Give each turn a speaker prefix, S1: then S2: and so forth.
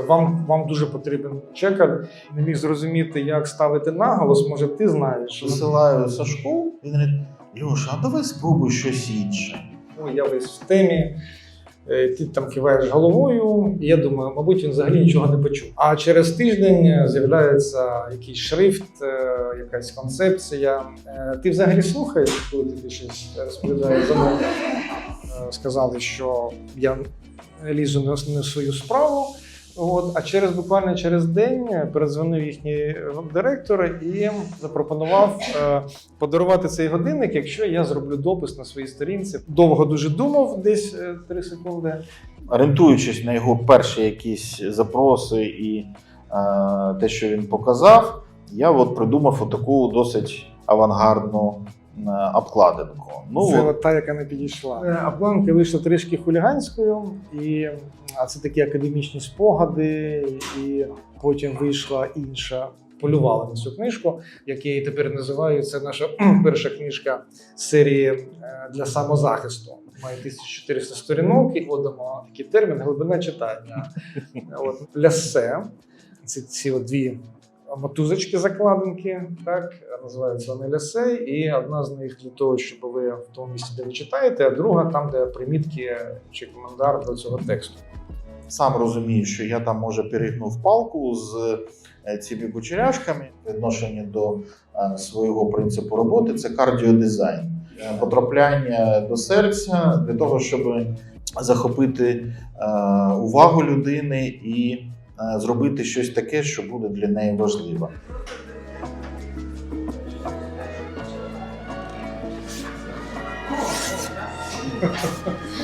S1: Вам, вам дуже потрібен чекар. Не міг зрозуміти, як ставити наголос. Може, ти знаєш.
S2: Висилаю Сашку, він говорить: Льоша, а давай спробуй щось інше.
S1: Ну, я весь в темі. е, Ти там киваєш головою, і я думаю, мабуть, він взагалі нічого не почув. А через тиждень з'являється якийсь шрифт, е, якась концепція. Е, Ти взагалі слухаєш, коли тобі щось розповідають за мною. Е, Сказали, що я лізу в свою справу. От, а через буквально через день передзвонив їхній директор і запропонував е, подарувати цей годинник, якщо я зроблю допис на своїй сторінці. Довго дуже думав, десь е, 3 секунди.
S2: Орієнтуючись на його перші якісь запроси і е, те, що він показав, я от придумав таку досить авангардну е, обкладинку. Ну,
S1: це
S2: от,
S1: та, яка не підійшла. Е, А планка вийшла трішки хуліганською, і а це такі академічні спогади, і потім вийшла інша. Полювали на цю книжку, як я її тепер називаю. Це наша перша книжка серії е, для самозахисту. Має 1400 сторінок і вводимо такий термін глибина читання. От лясе. Це ці дві мотузочки закладинки, так називаються вони лясе, і одна з них для того, щоб ви в тому місці, де ви читаєте, а друга там, де примітки чи коментар до цього тексту.
S2: сам розумію, що я там може перегнув палку з е, цими кучеряшками. Відношення до е, свого принципу роботи це кардіодизайн, потрапляння до серця для того, щоб захопити е, увагу людини і зробити щось таке, що буде для неї важливо.